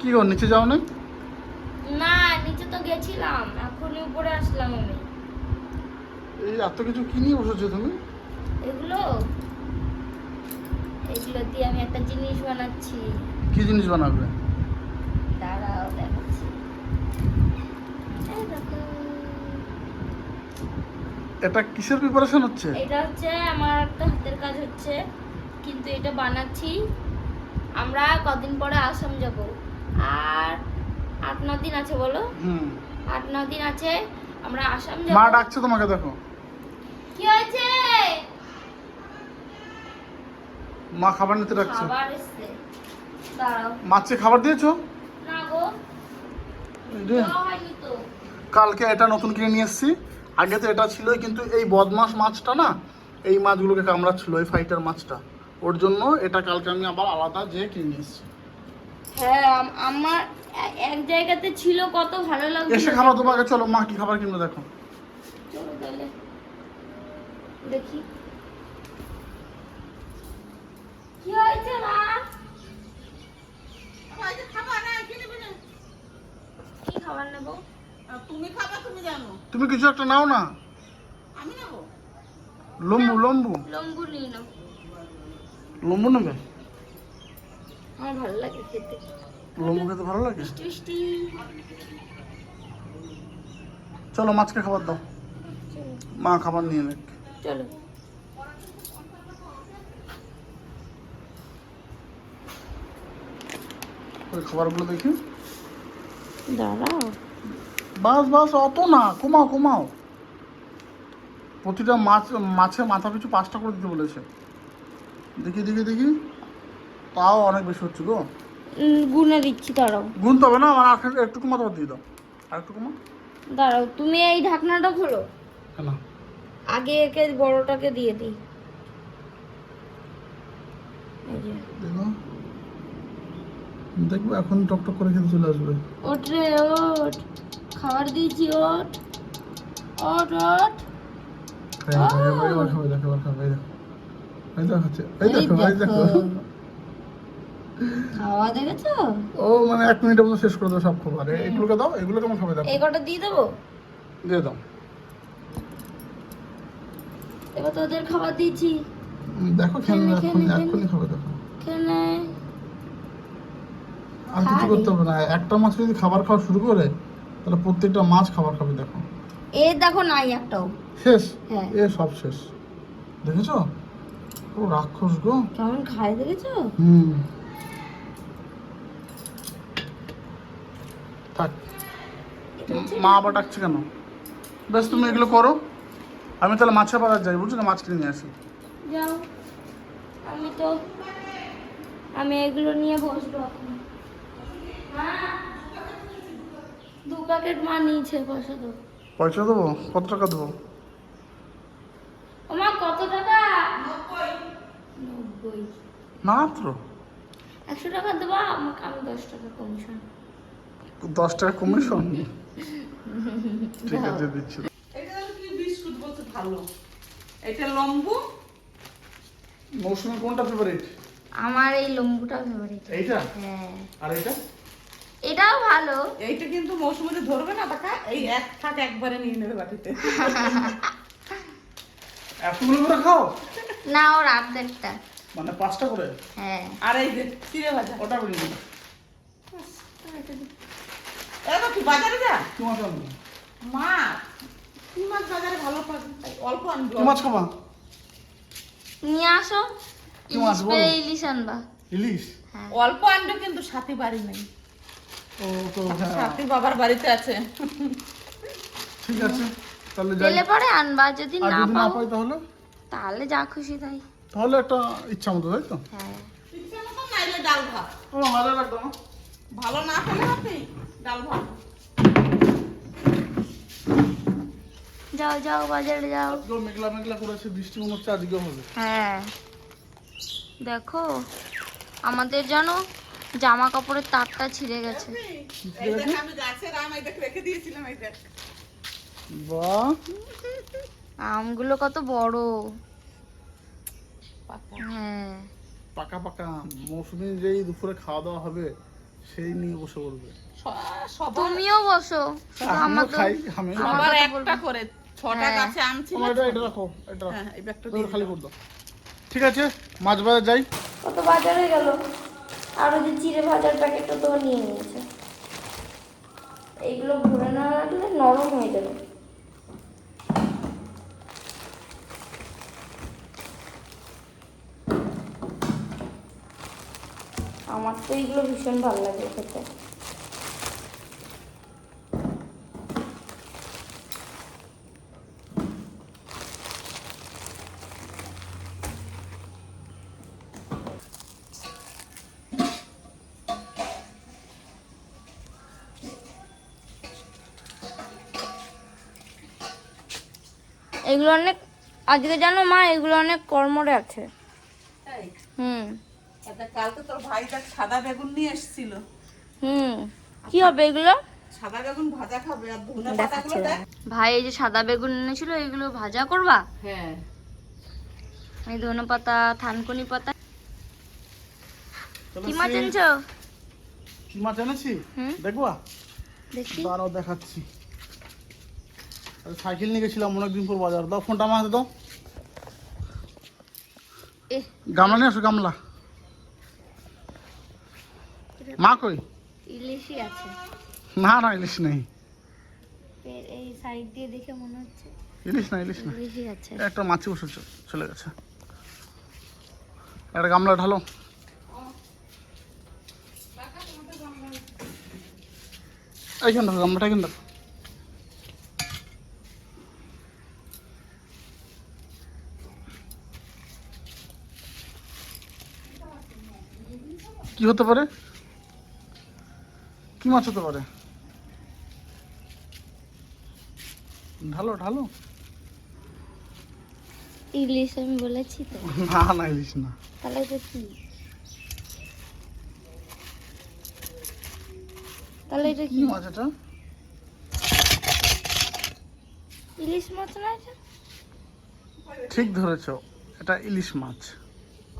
কি গো নিচে যাও না না নিচে তো গেছিলাম এখনই উপরে আসলাম আমি। এই এত কিছু কি নিয়ে বসেছো তুমি? এগুলো? এগুলো দিয়ে আমি একটা জিনিস বানাচ্ছি। কি জিনিস বানাবে? দাঁড়াও দেখাচ্ছি। এটা কিসের প্রিপারেশন হচ্ছে? এটা হচ্ছে আমার একটা হাতের কাজ হচ্ছে কিন্তু এটা বানাচ্ছি। আমরা কদিন পরে আসাম যাব। আর আট ন দিন আছে বলো? হুম। আট ন দিন আছে আমরা আসাম মা ডাকছে তোমাকে দেখো। কি হয়েছে? মা খাবার নিতে ডাকছে। খাবার এসছে। দাঁড়াও। মাছে খাবার দিয়েছ? না গো। কালকে এটা নতুন কিনে নিয়ে এসেছি। আগে তো এটা ছিলই কিন্তু এই বদমাস মাছটা না এই মাছগুলোকে কামড়াচ্ছিল এই ফাইটার মাছটা। ওর জন্য এটা কালকে আমি আবার আলাদা যে কিনে নিয়ে এসেছি। হ্যাঁ আম- আমার এক জায়গাতে ছিল কত ভালো লাগছে এসে খাবার আগে চলো মা কি খাবার কিনবে দেখো। চলো তাহলে দেখি। কি হয়েছে মা? কি খাবার নেব? তুমি খাবা তুমি জানো। তুমি কিছু একটা নাও না? আমি নেব? লম্বু লম্বু। লম্বু নিয়ে নাও। লম্বু নেবে? আমার ভালো লাগে খেতে। লম্বু খেতে ভালো লাগে? মিষ্টি মিষ্টি। চলো মাছকে খাবার দাও। মা খাবার নিয়ে নেক। চলো। ওই খাবারগুলো দেখি। দাঁড়াও। বাস বাস অত না কমাও কমাও। প্রতিটা মাছ মাছে মাথা পিছু পাঁচটা করে দিতে বলেছে। দেখি দেখি দেখি। তাও অনেক বেশি হচ্ছে গো গুনে দিচ্ছি দাঁড়াও গুনতে হবে না আমার আর একটু কমা তোমার দিয়ে দাও আর একটু কমা দাঁড়াও তুমি এই ঢাকনাটা খোলো কেন আগে একে বড়টাকে দিয়ে দিই দেখব এখন টকটক করে খেতে চলে আসবে ওঠ রে ওঠ খাবার দিয়েছি ওঠ ওঠ ওঠ খাই, খাই, খাই, এবার খাবে, দেখো, এবার খাবে, এই দেখো। এই দেখো, হচ্ছে, এই দেখো, এই দেখো। খাওয়া দেখেছ? ও মানে এক মিনিটের মধ্যে শেষ করে দেবো সব খাবার। এগুলোকে দাও এগুলো কেমন খাবে দেখো এই কটা দিয়ে দেবো? দিয়ে দাও। এবার তো ওদের খাবার দিয়েছি দেখো খেলে এক্ষুনি খাবে দেখো। খেলে আর কিছু করতে হবে না। একটা মাছ যদি খাবার খাওয়া শুরু করে তাহলে প্রত্যেকটা মাছ খাবার খাবে দেখো। এ দেখো নাই একটাও। শেষ? হ্যাঁ। এ সব শেষ। দেখেছ? ও রাক্ষস গো। কেমন খায় দেখেছ? হুম। মা আবার ডাকছে কেন? বেশ তুমি এগুলো করো। আমি তাহলে মাছের বাজার যাই বুঝছ না মাছ কিনে নিয়ে আসি। যাও। আমি তো আমি এগুলো নিয়ে বসবো এখন। দু প্যাকেট মা নিয়েছে পয়সা তো পয়সা দেবো? কত টাকা দেবো? মা কত টাকা? নব্বই। মাত্র? একশো টাকা দেবো আমাকে আমি দশ টাকা কমিশন। দশ টাকা কমিশন ঠিক আছে দিচ্ছি। এটা কি বিস্কুট বলছে ভালো। এটা লম্বু? মৌসুমি কোনটা ফেভারিট আমার এই লম্বুটা ফেভারিট এইটা? হ্যাঁ। আর এইটা এটাও ভালো। এইটা কিন্তু মৌসুমিতে ধরবে না টাকা এই এক থাক একবারে নিয়ে নেবে বাটিতে। এতগুলো করে খাও? না ওর আর্ধেকটা মানে পাঁচটা করে? হ্যাঁ। আর এই যে চিড়ে ভাজা। ওটা করে নিবি এবার বাজারে যা? কি মাছ আনব? মাছ। কি মাছ বাজারে? ভালো পাবে অল্প আনবি কি মাছ খাবা? নিয়ে আসো। কি মাছ বলো? ইলিশ আনবা। ইলিশ? হ্যাঁ। অল্প আনবে কিন্তু সাথী বাড়ি নেই। ও তো হ্যাঁ। বাবার বাড়িতে আছে। ঠিক আছে তাহলে যাই। পরে আনবা যদি না পাও তাহলে? তাহলে যা খুশি তাই। তাহলে একটা ইচ্ছা মতো তাই তো? হ্যাঁ। ইচ্ছে মতো নাইলে ডাল ভাত। ও ভালো লাগতো না ভালো না খেলে আপনি ডাল ভাত। যাও যাও বাজারে যাও। আজকেও মেঘলা মেঘলা করেছে বৃষ্টি মনে হচ্ছে আজকেও হবে। হ্যাঁ। দেখো আমাদের জানো জামা কাপড়ের তারটা ছিঁড়ে গেছে। এই আমি গাছের আম এই রেখে দিয়েছিলাম এই দেখ। বাহ। আমগুলো কত বড়। পাকা। হ্যাঁ। পাকা পাকা মৌসুমি যেই দুপুরে খাওয়া দাওয়া হবে সেই নিয়ে বসে সবার তুমিও বসো। আমিও তো খাই আমি আমার একটা করে ছটা হ্যাঁ। গাছে আম ছিল। এটা এটা রাখো এটা রাখো। হ্যাঁ এই ব্যাগটা দিয়ে খালি করে দাও। ঠিক আছে মাছ বাজার যাই। কত বাজার হয়ে গেল? আর ওই যে চিড়ে ভাজার প্যাকেটটা তো নিয়ে নিয়েছে। এইগুলো ভরে না রাখলে নরম হয়ে যাবে। আমার তো এইগুলো ভীষণ ভালো লাগে খেতে। এগুলো অনেক আজকে জানো মা এগুলো অনেক কর্মরে আছে। হুম। আচ্ছা, কালকে তোর ভাই সাদা বেগুন নিয়ে এসেছিল। হুম। কি হবে এগুলো? সাদা বেগুন ভাজা খাবে আর ধনে দেখাচ্ছি পাতাগুলো ভাই এই যে সাদা বেগুন এনেছিল এগুলো ভাজা করবা? হ্যাঁ। এই ধনে পাতা থানকুনি পাতা। কি মাছ এনেছো? কি মাছ এনেছি? হুম। দেখবা? দেখি। দাঁড়াও দেখাচ্ছি। সাইকেল নিয়ে গেছিলাম অনেকদিন পর বাজার। দাও ফোনটা আমার হাতে দাও। এ। গামলা নিয়ে আসো গামলা। মা কই? ইলিশই আছে। না না ইলিশ নেই। এর এই সাইড দিয়ে দেখে মনে হচ্ছে ইলিশ না ইলিশ না। ইলিশই আছে। একটা মাছি বসে চলে গেছে। একটা গামলা ঢালো। এইখান দেখো গামলাটা এখান দেখো কি হতে পারে? কি মাছ হতে পারে? ঢালো ঢালো। ইলিশ আমি বলেছি তো। না না ইলিশ না। তাহলে এটা কি? তাহলে এটা কি? মাছ এটা? ইলিশ মাছ না এটা? ঠিক ধরেছো এটা ইলিশ মাছ।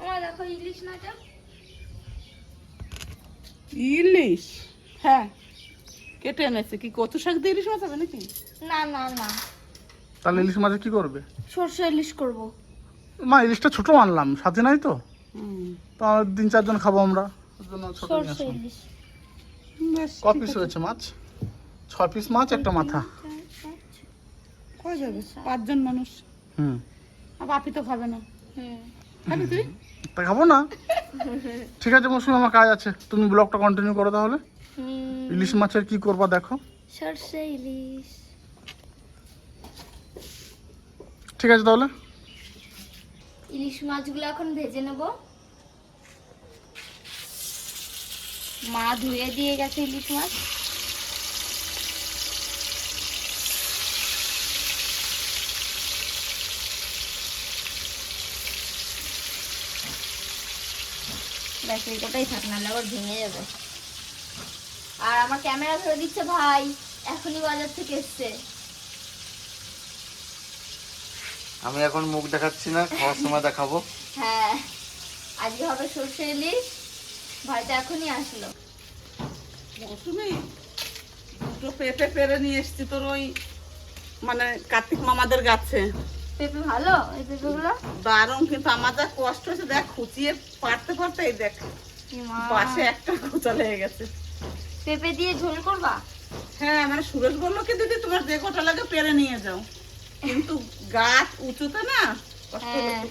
আমার দেখো ইলিশ না এটা। ইলিশ? হ্যাঁ। কেটে এনেছে কি? কচু শাক দিয়ে ইলিশ মাছ হবে নাকি? না না না। তাহলে ইলিশ মাছে কি করবে? সর্ষে ইলিশ করব। মা ইলিশটা ছোট আনলাম। সাথে নাই তো? তো তিন চারজন খাব আমরা। ক পিস হয়েছে মাছ? ছয় পিস মাছ একটা মাথা। কয় যাবে? পাঁচজন মানুষ। হুম। আর বাপি তো খাবে না। হুম। খাবি তুই? তা খাব না। ঠিক আছে মৌসুমি আমার কাজ আছে। তুমি ব্লগটা কন্টিনিউ করো তাহলে। ইলিশ মাছের কি করবা দেখো। সরষে ইলিশ। ঠিক আছে তাহলে। ইলিশ মাছগুলো এখন ভেজে নেব। মা ধুয়ে দিয়ে গেছে ইলিশ মাছ। থাক নাহলে আবার ভেঙে যাবে। আর আমার ক্যামেরা ধরে দিচ্ছে ভাই এখনই বাজার থেকে এসছে। আমি এখন মুখ দেখাচ্ছি না খাওয়ার সময় দেখাবো। হ্যাঁ আজকে হবে সর্ষে ইলিশ ভাইটা এখনই আসলো। মৌসুমি দুটো পেঁপে পেরে নিয়ে এসছি তোর ওই মানে কার্তিক মামাদের গাছে। পেঁপে ভালো? এই পেঁপেগুলো? দারুণ কিন্তু আমার যা কষ্ট হয়েছে দেখ খুঁচিয়ে পারতে পারতে এই দেখ পাশে একটা খোঁচা লেগে গেছে। পেঁপে দিয়ে ঝোল করবা? হ্যাঁ মানে সুরেশ বলল কি দিদি তোমার যে কটা লাগে পেরে নিয়ে যাও। কিন্তু গাছ উঁচুতে না হ্যাঁ।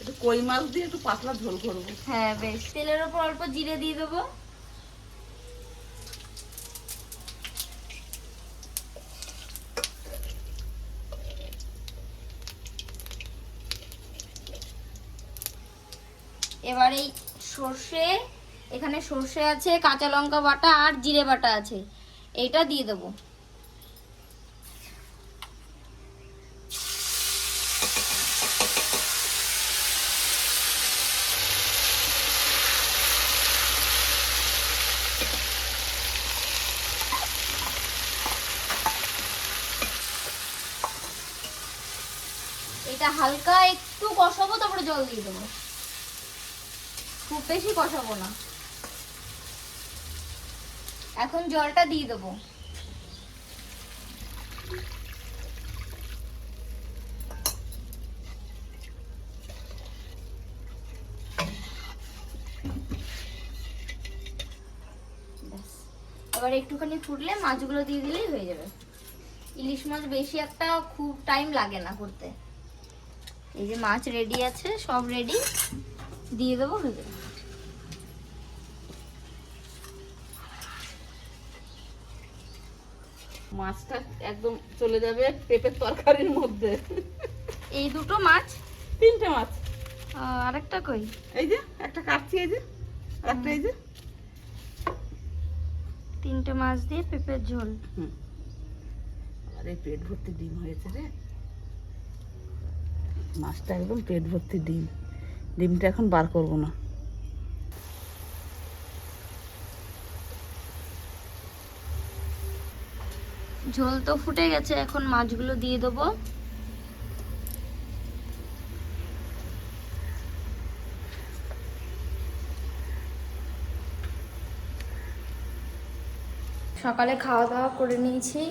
একটু কই মাছ দিয়ে একটু পাতলা ঝোল করব। হ্যাঁ বেশ। তেলের ওপর অল্প জিরে দিয়ে দেবো। এবার এই সর্ষে, এখানে সর্ষে আছে, কাঁচা লঙ্কা বাটা আর জিরে বাটা আছে। এইটা দিয়ে দেবো। এটা হালকা একটু কষাবো, তারপরে জল দিয়ে দেবো। বেশি কষাবো না। এখন জলটা দিয়ে দেবো। এবার একটুখানি ফুটলে মাছগুলো দিয়ে দিলেই হয়ে যাবে। ইলিশ মাছ বেশি একটা খুব টাইম লাগে না করতে। এই যে মাছ রেডি আছে, সব রেডি দিয়ে দেবো হয়ে যাবে। মাছটা একদম চলে যাবে পেঁপের তরকারির মধ্যে। এই দুটো মাছ? তিনটে মাছ। আরেকটা কই? এই যে একটা কাটছি এই যে একটা এই যে। তিনটে মাছ দিয়ে পেঁপের ঝোল। আরে পেট ভর্তি ডিম হয়েছে রে। মাছটা একদম পেট ভর্তি ডিম। ডিমটা এখন বার করব না। ঝোল তো ফুটে গেছে, এখন মাছগুলো দিয়ে দেবো। সকালে খাওয়া দাওয়া করে নিয়েছি,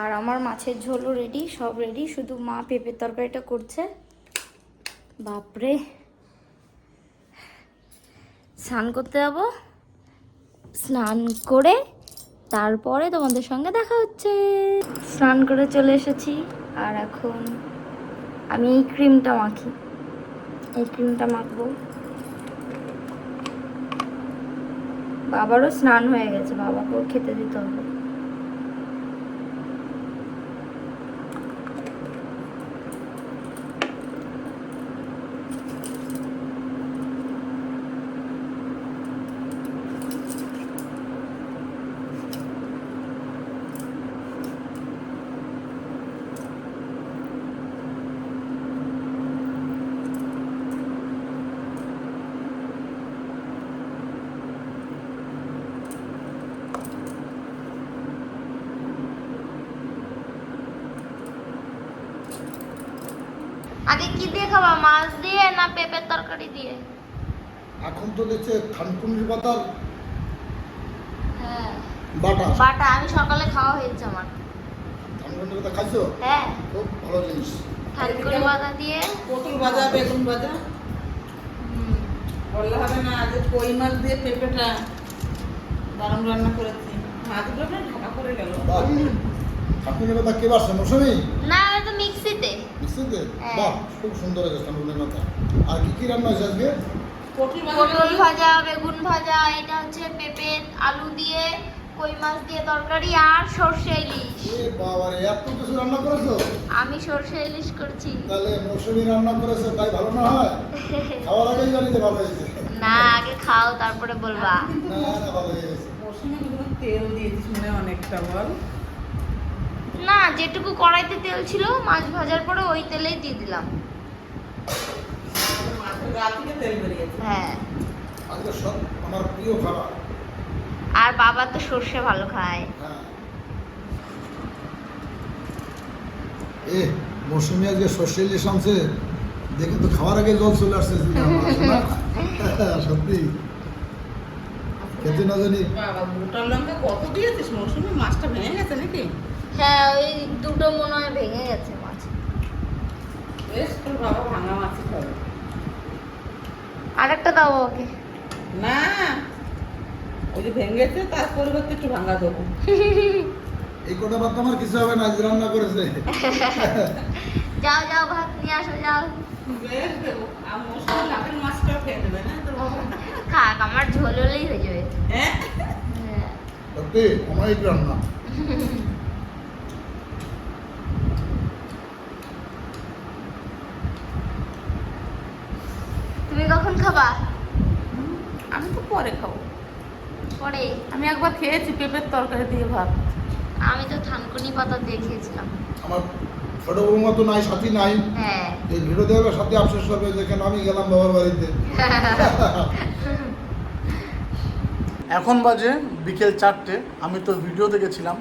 আর আমার মাছের ঝোলও রেডি সব রেডি শুধু মা পেঁপের তরকারিটা করছে। বাপরে। স্নান করতে যাব, স্নান করে তারপরে তোমাদের সঙ্গে দেখা হচ্ছে। স্নান করে চলে এসেছি, আর এখন আমি এই ক্রিমটা মাখি। এই ক্রিমটা মাখবো। বাবারও স্নান হয়ে গেছে, বাবাকেও খেতে দিতে হবে আগে কি দিয়ে খাবা মাছ দিয়ে না পেঁপের তরকারি দিয়ে। এখন তো দেখছে থানকুনির পাতার হ্যাঁ। বাটা। বাটা আমি সকালে খাওয়া হয়েছে আমার। থানকুনির পাতা খাইছো? হ্যাঁ। খুব ভালো জিনিস। থানকুনি বাটা দিয়ে। পটল ভাজা বেগুন ভাজা। বললে হবে না আজ কই মাছ দিয়ে পেঁপেটা দারুণ রান্না করেছি। মাছগুলো না ঢাকা করে গেল। বাহ। থানকুনির পাতা কে বাড়ছে মৌসুমি? না মিক্সিতে হ্যাঁ। বাহ খুব সুন্দর হয়েছে থানকুনির পাতা আর কি কি রান্না হয়েছে আজকে? পটল ভাজা বেগুন ভাজা এটা হচ্ছে পেঁপে আলু দিয়ে কই মাছ দিয়ে তরকারি আর সর্ষে ইলিশ। এ বাবারে এত কিছু রান্না করেছ? আমি সর্ষে ইলিশ করছি। তাহলে মৌসুমি রান্না করেছে তাই ভালো না হয়? খাওয়ার আগেই জানি যে ভালো হয়েছে। না আগে খাও তারপরে বলবা। না না ভালো হয়ে গেছে। মৌসুমে কিন্তু তেল দিয়েছিস মানে অনেকটা বল। না যেটুকু কড়াইতে তেল ছিল মাছ ভাজার পরে ওই তেলেই দিয়ে দিলাম। হ্যাঁ। আজকে সব আমার প্রিয় খাবার। আর বাবা তো সর্ষে ভালো খায়। হ্যাঁ। এ মৌসুমি আজকে সর্ষে ইলিশ আনছে। দেখে তো খাওয়ার আগে জল চলে আসছে সত্যি। খেতে না জানি। বাবা গোটা লঙ্কা কত দিয়েছিস? মৌসুমে মাছটা ভেঙে গেছে নাকি? হ্যাঁ ওই দুটো মনে হয় ভেঙে গেছে মাছ। বেশ বাবা ভাঙা মাছই খাবে। আর একটা দাও ওকে। না ওই যে ভেঙেছে তার পরিবর্তে একটু ভাঙা দেবো। এই কটা ভাত আমার কিছু হবে না আজ রান্না করেছে। যাও যাও ভাত নিয়ে আসো যাও। খাক আমার ঝোল হলেই হয়ে যাবে। হ্যাঁ? হ্যাঁ। আমার এই রান্না। তুমি কখন খাবা? আমি তো পরে খাব। পরে? আমি একবার খেয়েছি পেঁপের তরকারি দিয়ে ভাত। আমি তো থানকুনি পাতা দিয়ে খেয়েছিলাম। আমার ছোট বৌমা তো নাই সাথী নাই। হ্যাঁ। এই ভিডিও দেওয়ার সাথে আফসোস হবে যেখানে আমি গেলাম বাবার বাড়িতে। এখন বাজে বিকেল চারটে আমি তো ভিডিও দেখেছিলাম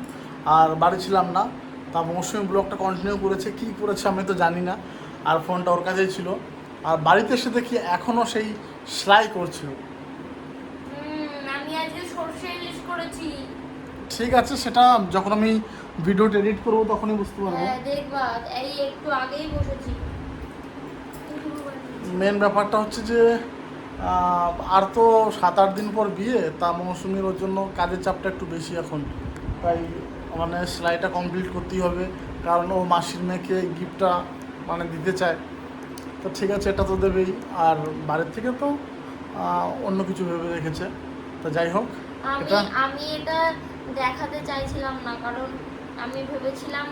আর বাড়ি ছিলাম না। তা মৌসুমি ব্লগটা কন্টিনিউ করেছে কি করেছে আমি তো জানি না। আর ফোনটা ওর কাছেই ছিল। আর বাড়িতে এসে দেখি এখনও সেই সেলাই করছিল হুম, আমি আজকে সর্ষে ইলিশ করেছি। ঠিক আছে সেটা যখন আমি ভিডিওটা এডিট করব তখনই বুঝতে পারব। হ্যাঁ দেখবা এই একটু আগেই বসেছি। মেন ব্যাপারটা হচ্ছে যে আর তো সাত আট দিন পর বিয়ে তা মৌসুমির ওর জন্য কাজের চাপটা একটু বেশি এখন। তাই মানে সেলাইটা কমপ্লিট করতেই হবে। কারণ ও মাসির মেয়েকে গিফটটা মানে দিতে চায়। তো ঠিক আছে এটা তো দেবেই। আর বাড়ির থেকে তো অন্য কিছু ভেবে রেখেছে। তো যাই হোক আমি এটা আমি এটা দেখাতে চাইছিলাম না কারণ আমি ভেবেছিলাম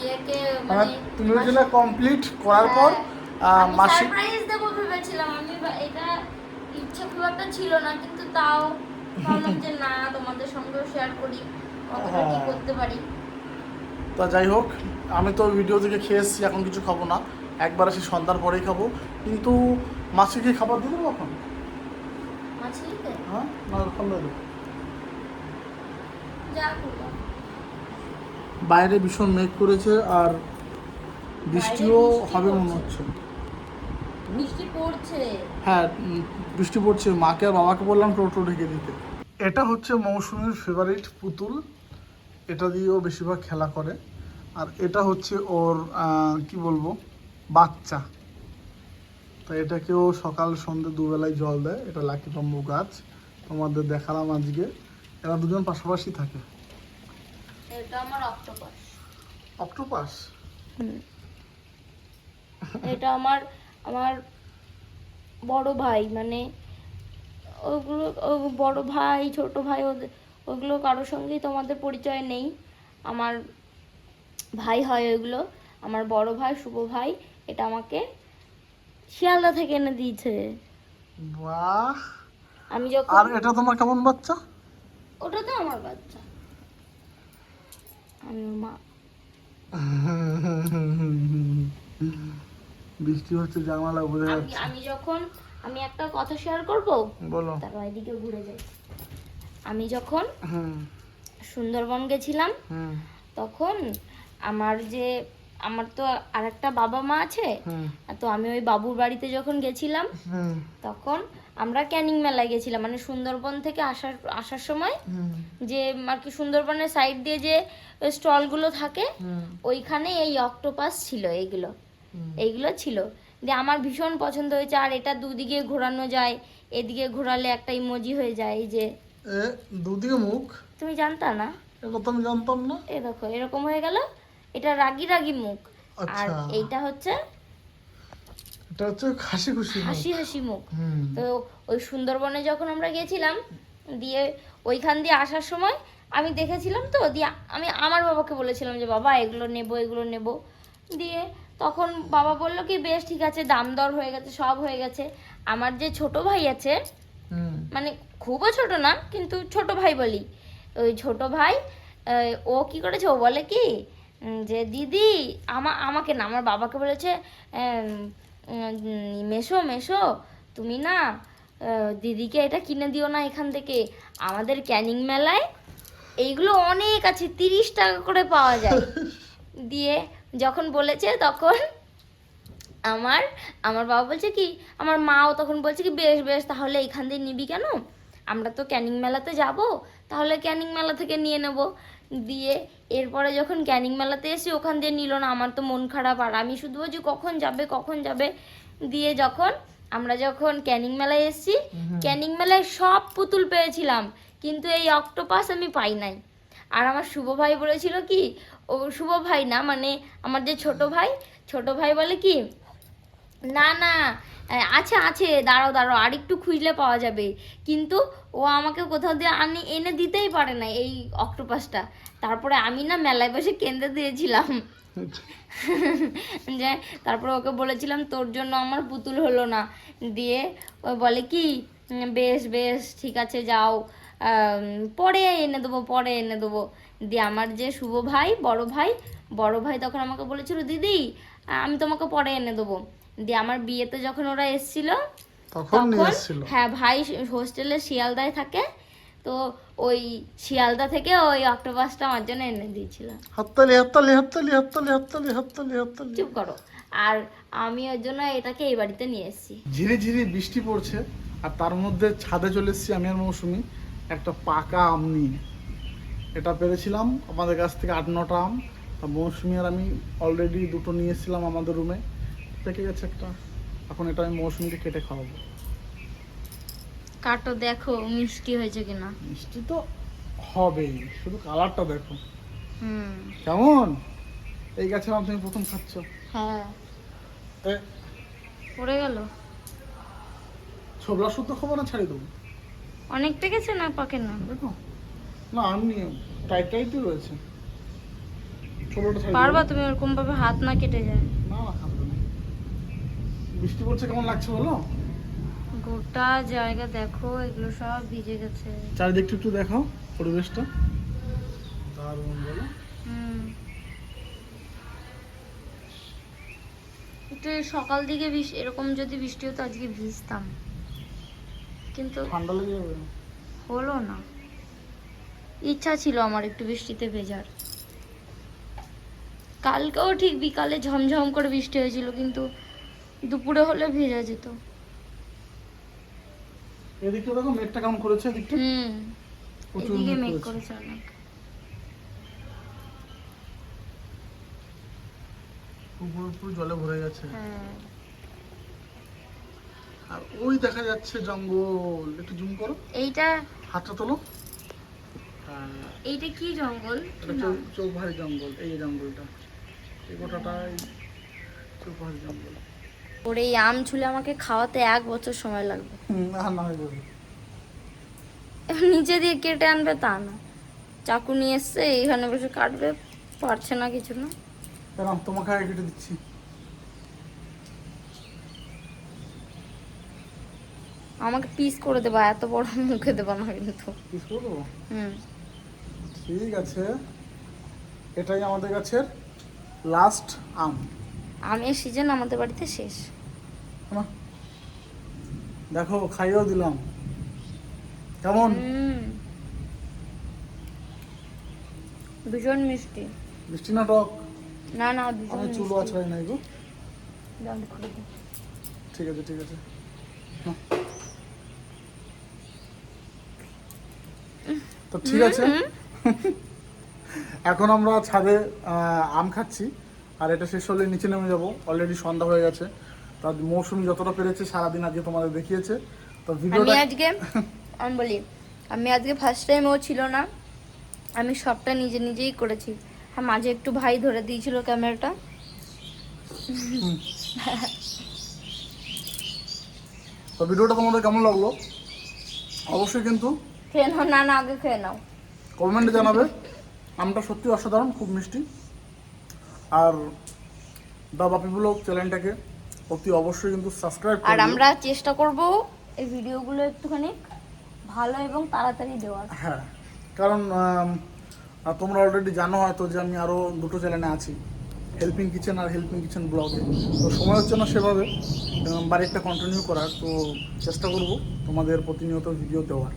ইয়েকে মানে মানে তুমি যেটা কমপ্লিট করার পর মাসি সারপ্রাইজ দেবো ভেবেছিলাম। আমি এটা ইচ্ছে খুব একটা ছিল না কিন্তু তাও ভাবলাম যে না তোমাদের সঙ্গেও শেয়ার করি কতটা কি হ্যাঁ। করতে পারি। তা যাই হোক আমি তো ভিডিও থেকে খেয়ে এসেছি এখন কিছু খাব না। একবার আসি সন্ধ্যার পরেই খাব। কিন্তু মাসিকে খাবার দিয়ে দেবো এখন? হ্যাঁ না। ওরকম দেবো বাইরে ভীষণ মেঘ করেছে আর বৃষ্টিও হবে মনে হচ্ছে। বৃষ্টি পড়ছে। হ্যাঁ বৃষ্টি পড়ছে। মাকে আর বাবাকে বললাম টোটো ঢেকে দিতে। এটা হচ্ছে মৌসুমীর ফেভারিট পুতুল। এটা দিয়েও বেশিরভাগ খেলা করে। আর এটা হচ্ছে ওর কি বলব? বাচ্চা। তো এটাকেও সকাল সন্ধ্যে দুবেলায় জল দেয়। এটা লাকি বম্বু গাছ। তোমাদের দেখালাম আজকে। এরা দুজন পাশাপাশি থাকে। এটা আমার অক্টোপাস। অক্টোপাস? এটা আমার আমার বড় ভাই মানে ওগুলো ও বড় ভাই ছোট ভাই ওদের ওগুলো কারোর সঙ্গেই তোমাদের পরিচয় নেই। আমার ভাই হয় ওইগুলো। আমার বড় ভাই শুভ ভাই এটা আমাকে শিয়ালদা থেকে এনে দিয়েছে। বাহ। আমি যখন আর এটা তোমার কেমন বাচ্চা? ওটা তো আমার বাচ্চা। আমি মা। বৃষ্টি হচ্ছে জানালা বোঝা আমি যাচ্ছে। আমি যখন আমি একটা কথা শেয়ার করব? বলো। তারপর এদিকে ঘুরে যাই। আমি যখন সুন্দরবন গেছিলাম তখন আমার যে আমার তো আর একটা বাবা মা আছে তো আমি ওই বাবুর বাড়িতে যখন গেছিলাম তখন আমরা ক্যানিং মেলায় গেছিলাম মানে সুন্দরবন থেকে আসার আসার সময় যে আর কি সুন্দরবনের সাইড দিয়ে যে স্টলগুলো থাকে ওইখানে এই অক্টোপাস ছিল এইগুলো। এইগুলো ছিল। দিয়ে আমার ভীষণ পছন্দ হয়েছে আর এটা দুদিকে ঘোরানো যায় এদিকে ঘোরালে একটা ইমোজি হয়ে যায় এই যে। দুদিকে মুখ? তুমি জানতা না? এ কথা আমি জানতাম না। এ দেখো এরকম হয়ে গেল। এটা রাগি রাগি মুখ। আর আচ্ছা। এইটা হচ্ছে এটা হচ্ছে হাসি খুশি হাসি হাসি মুখ। তো ওই সুন্দরবনে যখন আমরা গেছিলাম দিয়ে ওইখান দিয়ে আসার সময় আমি দেখেছিলাম তো দিয়ে আমি আমার বাবাকে বলেছিলাম যে বাবা এগুলো নেব এগুলো নেব। দিয়ে তখন বাবা বলল কি বেশ ঠিক আছে দাম দর হয়ে গেছে সব হয়ে গেছে। আমার যে ছোট ভাই আছে মানে খুবও ছোট না কিন্তু ছোট ভাই বলি। ওই ছোট ভাই ও কি করেছে? ও বলে কি যে দিদি, আমা আমাকে না, আমার বাবাকে বলেছে মেশো মেশো, তুমি না দিদিকে এটা কিনে দিও না এখান থেকে। আমাদের ক্যানিং মেলায় এইগুলো অনেক আছে, তিরিশ টাকা করে পাওয়া যায়। দিয়ে যখন বলেছে তখন আমার আমার বাবা বলছে কি, আমার মাও তখন বলছে কি, বেশ বেশ, তাহলে এখান দিয়ে নিবি কেন? আমরা তো ক্যানিং মেলাতে যাব, তাহলে ক্যানিং মেলা থেকে নিয়ে নেব। দিয়ে এরপরে যখন ক্যানিং মেলাতে এসে ওখান দিয়ে নিল না আমার তো মন খারাপ। আর আমি শুধু বলছি কখন যাবে কখন যাবে? দিয়ে যখন আমরা যখন ক্যানিং মেলায় এসেছি ক্যানিং মেলায় সব পুতুল পেয়েছিলাম কিন্তু এই অক্টোপাস আমি পাই নাই। আর আমার শুভ ভাই বলেছিল কি ও শুভ ভাই না মানে আমার যে ছোট ভাই ছোট ভাই বলে কি না না আছে আছে দাঁড়াও দাঁড়াও আর একটু খুঁজলে পাওয়া যাবে। কিন্তু ও আমাকে কোথাও দিয়ে আনি এনে দিতেই পারে না এই অক্টোপাসটা। তারপরে আমি না মেলায় বসে কেন্দ্রে দিয়েছিলাম। যে তারপরে ওকে বলেছিলাম তোর জন্য আমার পুতুল হলো না। দিয়ে ও বলে কি বেশ বেশ ঠিক আছে যাও। পরে এনে দেবো পরে এনে দেবো। দিয়ে আমার যে শুভ ভাই বড় ভাই বড় ভাই তখন আমাকে বলেছিল দিদি আমি তোমাকে পরে এনে দেবো। দিয়ে আমার বিয়েতে যখন ওরা এসছিল তখন হ্যাঁ ভাই হোস্টেলে শিয়ালদায় থাকে তো ওই শিয়ালদা থেকে ওই অক্টোপাসটা আমার জন্য এনে দিয়েছিল। হাততালি হাততালি হাততালি হাততালি হাততালি হাততালি হাততালি। চুপ করো। আর আমি ওর জন্য এটাকে এই বাড়িতে নিয়ে এসেছি। ঝিরি ঝিরি বৃষ্টি পড়ছে আর তার মধ্যে ছাদে চলে এসেছি আমি আর মৌসুমি। একটা পাকা আম নিয়ে। এটা পেরেছিলাম আমাদের কাছ থেকে আট নটা আম। তা মৌসুমি আর আমি অলরেডি দুটো নিয়ে এসেছিলাম আমাদের রুমে পেকে গেছে একটা। এখন এটা আমি মৌসুমিকে কেটে খাওয়াবো। কাটো দেখো মিষ্টি হয়েছে কিনা। মিষ্টি তো হবেই শুধু কালারটা দেখো। হুম। কেমন? এই গাছের আম তুমি প্রথম খাচ্ছ। হ্যাঁ। এ, পড়ে গেল? ছোবলা শুদ্ধ খাব না ছাড়ি দেবো? অনেক পেকেছে না পাকে না? দেখো। না আমি টাইট টাইটই রয়েছে। ছোবলাটা পারবা তুমি ওরকম ভাবে হাত না কেটে যায়। বৃষ্টি পড়ছে কেমন লাগছে বলো? গোটা জায়গা দেখো এগুলো সব ভিজে গেছে। চারিদিকটা একটু দেখো পরিবেশটা। দারুণ বলো। হুম। একটু সকাল দিকে বৃষ্টি এরকম যদি বৃষ্টি হতো আজকে ভিজতাম। কিন্তু ঠান্ডা লেগে যাবে? হলো না। ইচ্ছা ছিল আমার একটু বৃষ্টিতে ভেজার। কালকেও ঠিক বিকালে ঝমঝম করে বৃষ্টি হয়েছিল কিন্তু দুপুরে হলে ভেজা যেত। এদিকটা দেখো মেঘটা কেমন করেছে এদিকটা? হুম। এদিকে মেঘ করেছে। অনেক। উপর উপর জলে ভরে গেছে। হ্যাঁ। আর ওই দেখা যাচ্ছে জঙ্গল। একটু জুম করো। এইটা হাতটা তোলো। এইটা কি জঙ্গল? চৌভারি জঙ্গল। এই জঙ্গলটা। এই গোটাটাই চৌভারি জঙ্গল। ওর এই আম ছুলে আমাকে খাওয়াতে এক বছর সময় লাগবে। নিচে দিয়ে কেটে আনবে তা না। চাকু নিয়ে এসছে এইখানে বসে কাটবে পারছে না কিছু না। তোমাকে আগে কেটে দিচ্ছি। আমাকে পিস করে দেবা এত বড় মুখে দেবা না কিন্তু। পিস করে দেবো? হুম। ঠিক আছে। এটাই আমাদের গাছের লাস্ট আম। আমের সিজন আমাদের বাড়িতে শেষ। দেখো খাইয়েও দিলাম। কেমন? ভীষণ মিষ্টি। মিষ্টি না টক? না না ভীষণ আমি চুলো। আছড়াই নাই গো। ঠিক আছে ঠিক আছে। তো ঠিক আছে। এখন আমরা ছাদে আম খাচ্ছি। আর এটা শেষ হলে নিচে নেমে যাব। অলরেডি সন্ধ্যা হয়ে গেছে। তার মৌসুমি যতটা পেরেছে সারাদিন আজকে তোমাদের দেখিয়েছে। তো আমি ভিডিওটা আজকে আমি বলি আমি আজকে ফার্স্ট টাইম ও ছিল না। আমি সবটা নিজে নিজেই করেছি। হ্যাঁ মাঝে একটু ভাই ধরে দিয়েছিল ক্যামেরাটা। তো ভিডিওটা তোমাদের কেমন লাগল? অবশ্যই কিন্তু খেয়ে নাও না না আগে খেয়ে নাও। কমেন্টে জানাবে। আমটা সত্যি অসাধারণ খুব মিষ্টি। আর দা বাপি ব্লগ চ্যানেলটাকে অতি অবশ্যই কিন্তু সাবস্ক্রাইব আর আমরা চেষ্টা করব এই ভিডিওগুলো একটুখানি ভালো এবং তাড়াতাড়ি দেওয়ার। হ্যাঁ কারণ তোমরা অলরেডি জানো হয়তো যে আমি আরও দুটো চ্যানেলে আছি হেল্পিং কিচেন আর হেল্পিং কিচেন ব্লগে তো সময় হচ্ছে না সেভাবে বাড়িটা কন্টিনিউ করার তো চেষ্টা করব তোমাদের প্রতিনিয়ত ভিডিও দেওয়ার।